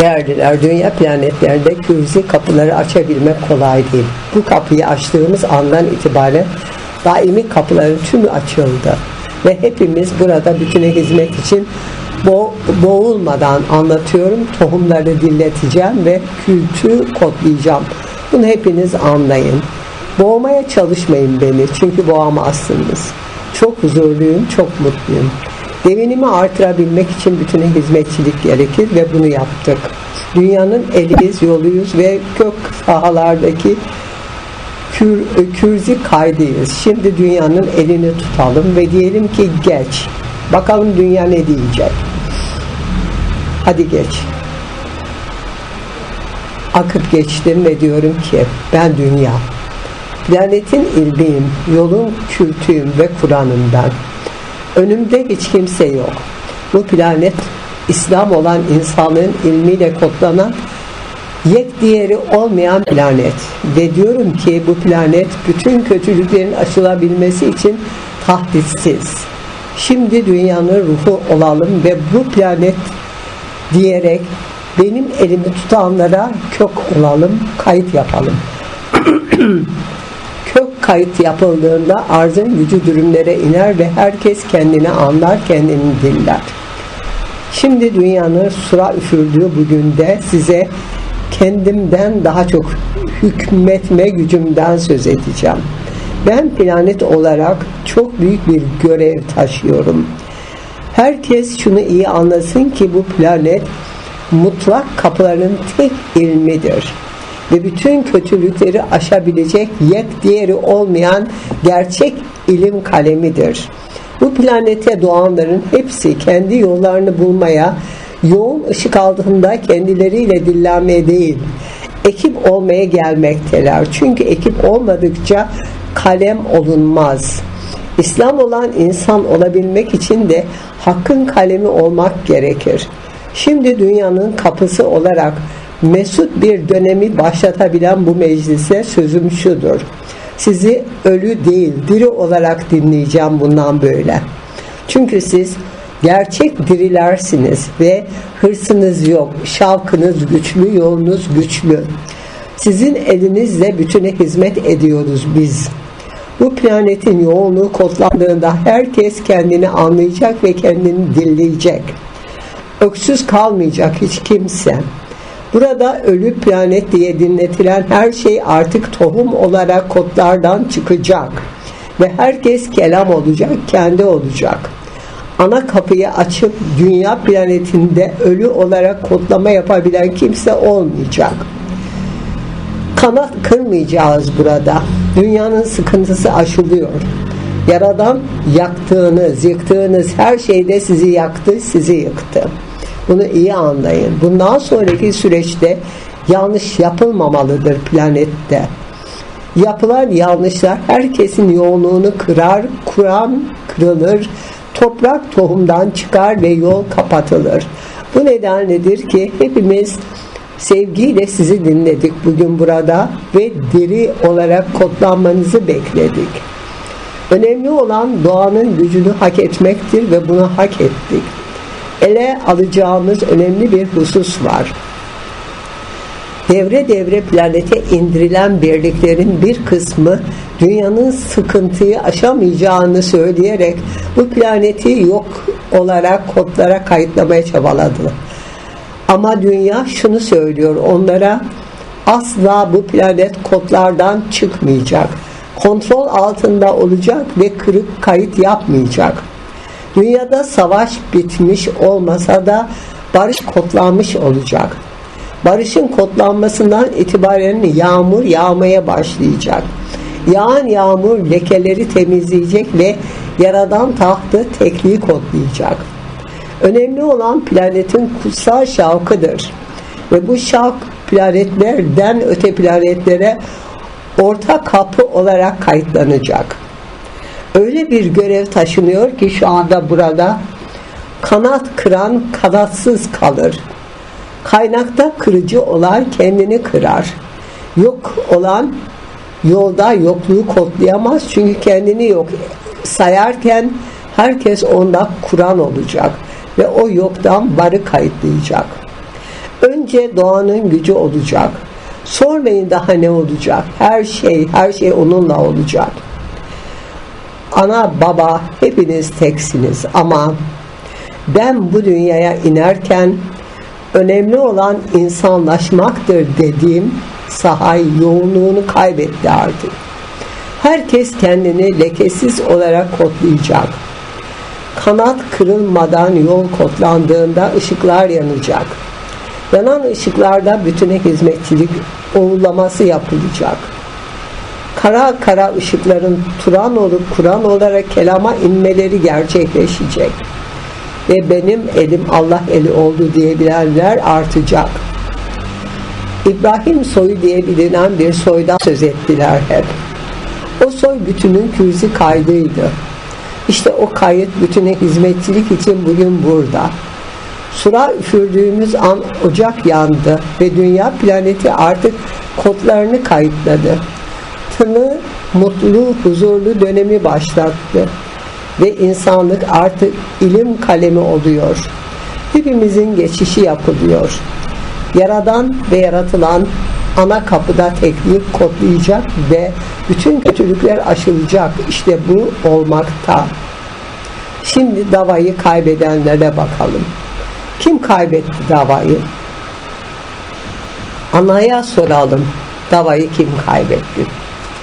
Değerliler, dünya planetlerinde kürzi kapıları açabilmek kolay değil. Bu kapıyı açtığımız andan itibaren daimi kapıların tümü açıldı. Ve hepimiz burada bütüne hizmet için bo boğulmadan anlatıyorum. Tohumları dinleteceğim ve kültü kodlayacağım. Bunu hepiniz anlayın. Boğmaya çalışmayın beni çünkü boğamazsınız. Çok huzurluyum, çok mutluyum. Devinimi artırabilmek için bütüne hizmetçilik gerekir ve bunu yaptık. Dünyanın eliyiz, yoluyuz ve kök sahalardaki kür, kürzi kaydıyız. Şimdi dünyanın elini tutalım ve diyelim ki geç. Bakalım dünya ne diyecek. Hadi geç. Akıp geçtim ve diyorum ki ben dünya. Planetin ilmiyim, yolun kültüyüm ve Kur'an'ım ben. Önümde hiç kimse yok. Bu planet İslam olan insanlığın ilmiyle kodlanan yek diğeri olmayan planet. Ve diyorum ki bu planet bütün kötülüklerin aşılabilmesi için tahdissiz. Şimdi dünyanın ruhu olalım ve bu planet diyerek benim elimi tutanlara kök olalım, kayıt yapalım. kayıt yapıldığında arzın gücü dürümlere iner ve herkes kendini anlar, kendini diller. Şimdi dünyanın sura üfürdüğü bugün de size kendimden daha çok hükmetme gücümden söz edeceğim. Ben planet olarak çok büyük bir görev taşıyorum. Herkes şunu iyi anlasın ki bu planet mutlak kapıların tek ilmidir ve bütün kötülükleri aşabilecek yek diğeri olmayan gerçek ilim kalemidir. Bu planete doğanların hepsi kendi yollarını bulmaya, yoğun ışık altında kendileriyle dillenmeye değil, ekip olmaya gelmekteler. Çünkü ekip olmadıkça kalem olunmaz. İslam olan insan olabilmek için de hakkın kalemi olmak gerekir. Şimdi dünyanın kapısı olarak mesut bir dönemi başlatabilen bu meclise sözüm şudur. Sizi ölü değil diri olarak dinleyeceğim bundan böyle. Çünkü siz gerçek dirilersiniz ve hırsınız yok, şavkınız güçlü, yolunuz güçlü. Sizin elinizle bütüne hizmet ediyoruz biz. Bu planetin yoğunluğu kodlandığında herkes kendini anlayacak ve kendini dinleyecek. Öksüz kalmayacak hiç kimse. Burada ölü planet diye dinletilen her şey artık tohum olarak kodlardan çıkacak. Ve herkes kelam olacak, kendi olacak. Ana kapıyı açıp dünya planetinde ölü olarak kodlama yapabilen kimse olmayacak. Kanat kırmayacağız burada. Dünyanın sıkıntısı aşılıyor. Yaradan yaktığınız, yıktığınız her şeyde sizi yaktı, sizi yıktı. Bunu iyi anlayın. Bundan sonraki süreçte yanlış yapılmamalıdır planette. Yapılan yanlışlar herkesin yoğunluğunu kırar, Kur'an kırılır, toprak tohumdan çıkar ve yol kapatılır. Bu nedenledir ki hepimiz sevgiyle sizi dinledik bugün burada ve diri olarak kodlanmanızı bekledik. Önemli olan doğanın gücünü hak etmektir ve bunu hak ettik ele alacağımız önemli bir husus var. Devre devre planete indirilen birliklerin bir kısmı dünyanın sıkıntıyı aşamayacağını söyleyerek bu planeti yok olarak kodlara kayıtlamaya çabaladı. Ama dünya şunu söylüyor onlara asla bu planet kodlardan çıkmayacak. Kontrol altında olacak ve kırık kayıt yapmayacak. Dünyada savaş bitmiş olmasa da barış kodlanmış olacak. Barışın kodlanmasından itibaren yağmur yağmaya başlayacak. Yağan yağmur lekeleri temizleyecek ve yaradan tahtı tekliği kodlayacak. Önemli olan planetin kutsal şavkıdır. Ve bu şavk planetlerden öte planetlere orta kapı olarak kayıtlanacak öyle bir görev taşınıyor ki şu anda burada kanat kıran kanatsız kalır. Kaynakta kırıcı olan kendini kırar. Yok olan yolda yokluğu kodlayamaz çünkü kendini yok sayarken herkes onda Kur'an olacak ve o yoktan barı kayıtlayacak. Önce doğanın gücü olacak. Sormayın daha ne olacak. Her şey, her şey onunla olacak. Ana baba hepiniz teksiniz ama ben bu dünyaya inerken önemli olan insanlaşmaktır dediğim sahay yoğunluğunu kaybetti artık. Herkes kendini lekesiz olarak kodlayacak. Kanat kırılmadan yol kodlandığında ışıklar yanacak. Yanan ışıklarda bütüne hizmetçilik oğulaması yapılacak. Kara kara ışıkların Turan olup Kur'an olarak kelama inmeleri gerçekleşecek. Ve benim elim Allah eli oldu diyebilenler artacak. İbrahim soyu diye bilinen bir soydan söz ettiler hep. O soy bütünün küzü kaydıydı. İşte o kayıt bütüne hizmetçilik için bugün burada. Sura üfürdüğümüz an ocak yandı ve dünya planeti artık kodlarını kayıtladı. Tını mutlu, huzurlu dönemi başlattı ve insanlık artık ilim kalemi oluyor. Hepimizin geçişi yapılıyor. Yaradan ve yaratılan ana kapıda teknik kodlayacak ve bütün kötülükler aşılacak. İşte bu olmakta. Şimdi davayı kaybedenlere bakalım. Kim kaybetti davayı? Anaya soralım. Davayı kim kaybetti?